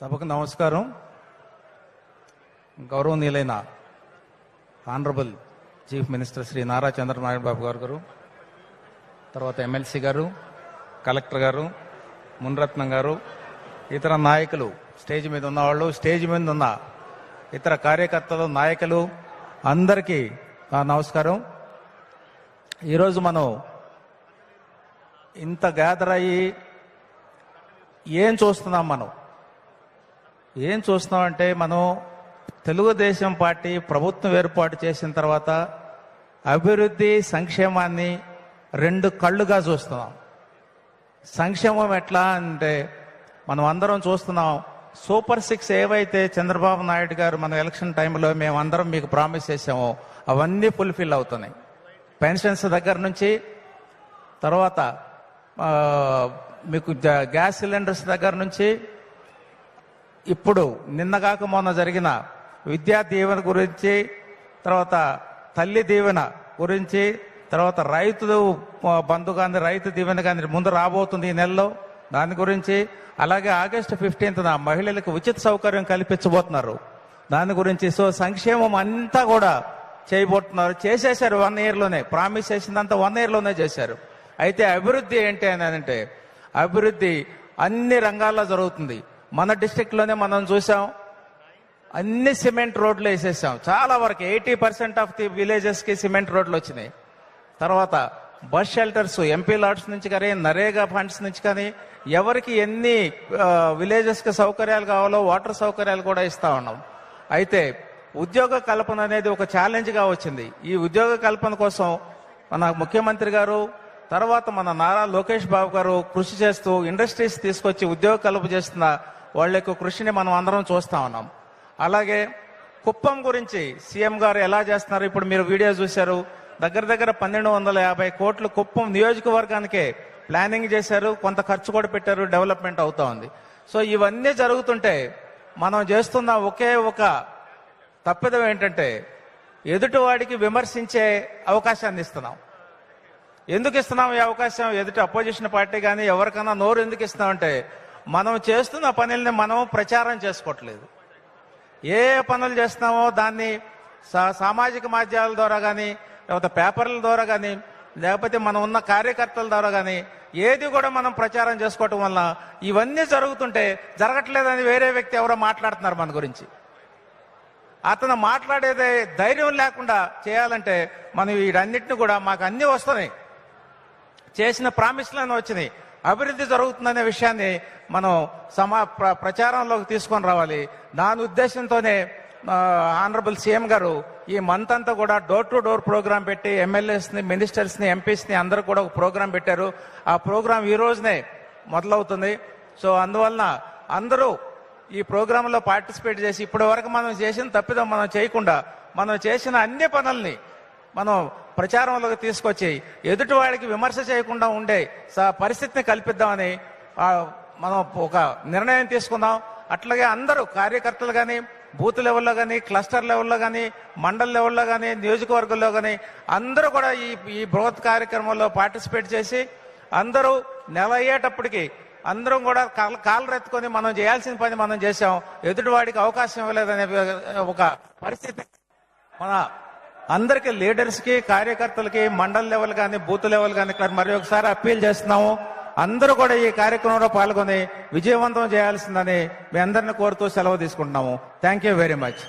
సభకు నమస్కారం. గౌరవనీయులైన honourable chief minister Shri Nara Chandranarayana Babu గారు గారు తర్వాత ఎమ్మెల్సీ గారు కలెక్టర్ గారు మున్రత్నం గారు ఇతర నాయకులు స్టేజ్ మీద ఉన్నవాళ్ళు స్టేజ్ మీద ఉన్న ఇతర కార్యకర్తలు నాయకులు అందరికీ నమస్కారం. ఈరోజు మనం ఇంత గ్యాదర్ అయ్యి ఏం చూస్తున్నాం మనం? ఏం చూస్తున్నామంటే మనం తెలుగుదేశం పార్టీ ప్రభుత్వం ఏర్పాటు చేసిన తర్వాత అభివృద్ధి సంక్షేమాన్ని రెండు కళ్ళుగా చూస్తున్నాం. సంక్షేమం ఎట్లా అంటే మనం అందరం చూస్తున్నాం సూపర్ సిక్స్ ఏవైతే చంద్రబాబు నాయుడు గారు మన ఎలక్షన్ టైంలో మేము అందరం మీకు ప్రామిస్ చేసామో అవన్నీ ఫుల్ఫిల్ అవుతున్నాయి. పెన్షన్స్ దగ్గర నుంచి తర్వాత మీకు గ్యాస్ సిలిండర్స్ దగ్గర నుంచి ఇప్పుడు నిన్నగాక మొన్న జరిగిన విద్యా దీవెన గురించి తర్వాత తల్లి దీవెన గురించి తర్వాత రైతు బంధు కానీ రైతు దీవెన కానీ ముందు రాబోతుంది ఈ నెలలో దాని గురించి అలాగే ఆగస్టు ఫిఫ్టీన్త్న మహిళలకు ఉచిత సౌకర్యం కల్పించబోతున్నారు. దాని గురించి సో సంక్షేమం అంతా కూడా చేయబోతున్నారు. చేసేశారు వన్ ఇయర్లోనే ప్రామిస్ చేసిందంతా వన్ ఇయర్లోనే చేశారు. అయితే అభివృద్ధి ఏంటి అని అంటే అభివృద్ధి అన్ని రంగాల్లో జరుగుతుంది. మన డిస్టిక్లోనే మనం చూసాం. అన్ని సిమెంట్ రోడ్లు వేసేసాం. చాలా వరకు ఎయిటీ పర్సెంట్ ఆఫ్ ది విలేజెస్కి సిమెంట్ రోడ్లు వచ్చినాయి. తర్వాత బస్ షెల్టర్స్ ఎంపీ లాడ్స్ నుంచి కానీ నరేగా ఫండ్స్ నుంచి కానీ ఎవరికి ఎన్ని విలేజెస్కి సౌకర్యాలు కావాలో వాటర్ సౌకర్యాలు కూడా ఇస్తా ఉన్నాం. అయితే ఉద్యోగ కల్పన అనేది ఒక ఛాలెంజ్గా వచ్చింది. ఈ ఉద్యోగ కల్పన కోసం మన ముఖ్యమంత్రి గారు తర్వాత మన నారా లోకేష్ బాబు గారు కృషి చేస్తూ ఇండస్ట్రీస్ తీసుకొచ్చి ఉద్యోగ కల్పన చేస్తున్న వాళ్ళ యొక్క కృషిని మనం అందరం చూస్తా ఉన్నాం. అలాగే కుప్పం గురించి సీఎం గారు ఎలా చేస్తున్నారు? ఇప్పుడు మీరు వీడియో చూశారు. దగ్గర దగ్గర పన్నెండు వందల యాభై కోట్లు కుప్పం నియోజకవర్గానికే ప్లానింగ్ చేశారు. కొంత ఖర్చు కూడా పెట్టారు. డెవలప్మెంట్ అవుతా ఉంది. సో ఇవన్నీ జరుగుతుంటే మనం చేస్తున్న ఒకే ఒక తప్పిదం ఏంటంటే ఎదుటివాడికి విమర్శించే అవకాశాన్ని ఇస్తున్నాం. ఎందుకు ఇస్తున్నాం ఈ అవకాశం? ఎదుటి అపోజిషన్ పార్టీ కానీ ఎవరికైనా నోరు ఎందుకు ఇస్తున్నామంటే మనం చేస్తున్న పనుల్ని మనం ప్రచారం చేసుకోవట్లేదు. ఏ పనులు చేస్తున్నామో దాన్ని సా- సామాజిక మాధ్యమాల ద్వారా కానీ లేకపోతే పేపర్ల ద్వారా కానీ లేకపోతే మనం ఉన్న కార్యకర్తల ద్వారా కానీ ఏది కూడా మనం ప్రచారం చేసుకోవటం వల్ల ఇవన్నీ జరుగుతుంటే జరగట్లేదని వేరే వ్యక్తి ఎవరో మాట్లాడుతున్నారు మన గురించి. అతను మాట్లాడేదే ధైర్యం లేకుండా చేయాలంటే మనం వీటన్నిటిని కూడా మాకు అన్నీ వస్తున్నాయి. చేసిన ప్రామిస్లను వచ్చినాయి. అభివృద్ధి జరుగుతుందనే విషయాన్ని మనం సమా ప్ర- ప్రచారంలోకి తీసుకొని రావాలి. దాని ఉద్దేశంతోనే ఆనరబుల్ సీఎం గారు ఈ మంత్ అంతా కూడా డోర్ టు డోర్ ప్రోగ్రాం పెట్టి ఎమ్మెల్యేస్ని మినిస్టర్స్ని ఎంపీస్ని అందరూ కూడా ఒక ప్రోగ్రాం పెట్టారు. ఆ ప్రోగ్రాం ఈ రోజునే మొదలవుతుంది. సో అందువలన అందరూ ఈ ప్రోగ్రాంలో పార్టిసిపేట్ చేసి ఇప్పటి వరకు మనం చేసిన తప్పిదం మనం చేయకుండా మనం చేసిన అన్ని పనుల్ని మనం ప్రచారంలోకి తీసుకొచ్చి ఎదుటి వాళ్ళకి విమర్శ చేయకుండా ఉండే పరిస్థితిని కల్పిద్దామని మనం ఒక నిర్ణయం తీసుకుందాం. అట్లాగే అందరూ కార్యకర్తలు కానీ బూత్ లెవెల్లో కానీ క్లస్టర్ లెవెల్లో కానీ మండల్ లెవెల్లో కానీ నియోజకవర్గంలో కానీ అందరూ కూడా ఈ ఈ బృహత్ కార్యక్రమంలో పార్టిసిపేట్ చేసి అందరూ నెల అయ్యేటప్పటికి అందరం కూడా కాల్ కాళ్ళు ఎత్తుకొని మనం చేయాల్సిన పని మనం చేసాం ఎదుటివాడికి అవకాశం ఇవ్వలేదనే ఒక పరిస్థితి మన అందరికి లీడర్స్కి కార్యకర్తలకి మండల్ లెవెల్ కానీ బూత్ లెవెల్ కానీ మరి ఒకసారి అప్పీల్ చేస్తున్నాము. అందరూ కూడా ఈ కార్యక్రమంలో పాల్గొని విజయవంతం చేయాల్సిందని మీ అందరిని కోరుతూ సెలవు తీసుకుంటున్నాము. Thank you very much